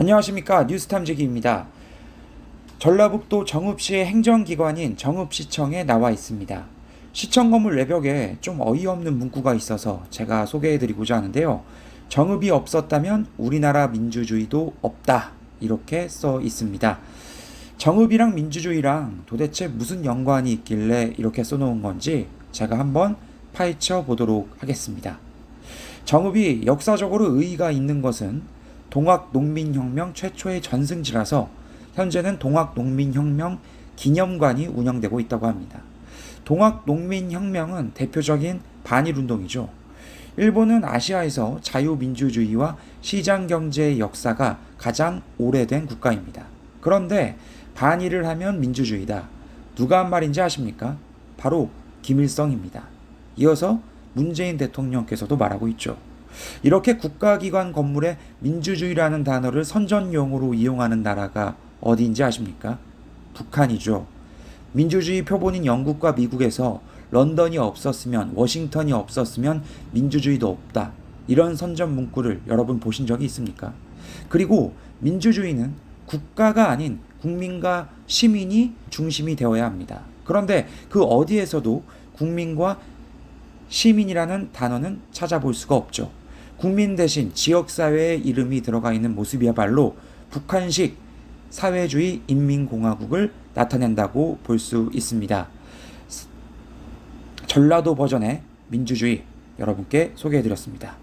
안녕하십니까 뉴스탐지기입니다. 전라북도 정읍시의 행정기관인 정읍시청에 나와 있습니다. 시청 건물 외벽에 좀 어이없는 문구가 있어서 제가 소개해드리고자 하는데요. 정읍이 없었다면 우리나라 민주주의도 없다 이렇게 써 있습니다. 정읍이랑 민주주의랑 도대체 무슨 연관이 있길래 이렇게 써놓은 건지 제가 한번 파헤쳐 보도록 하겠습니다. 정읍이 역사적으로 의의가 있는 것은 동학농민혁명 최초의 전승지라서 현재는 동학농민혁명 기념관이 운영되고 있다고 합니다. 동학농민혁명은 대표적인 반일운동이죠. 일본은 아시아에서 자유민주주의와 시장경제의 역사가 가장 오래된 국가입니다. 그런데 반일을 하면 민주주의다. 누가 한 말인지 아십니까? 바로 김일성입니다. 이어서 문재인 대통령께서도 말하고 있죠. 이렇게 국가기관 건물에 민주주의라는 단어를 선전용어로 이용하는 나라가 어디인지 아십니까? 북한이죠. 민주주의 표본인 영국과 미국에서 런던이 없었으면 워싱턴이 없었으면 민주주의도 없다. 이런 선전 문구를 여러분 보신 적이 있습니까? 그리고 민주주의는 국가가 아닌 국민과 시민이 중심이 되어야 합니다. 그런데 그 어디에서도 국민과 시민이라는 단어는 찾아볼 수가 없죠. 국민 대신 지역사회의 이름이 들어가 있는 모습이야말로 북한식 사회주의 인민공화국을 나타낸다고 볼 수 있습니다. 전라도 버전의 민주주의 여러분께 소개해드렸습니다.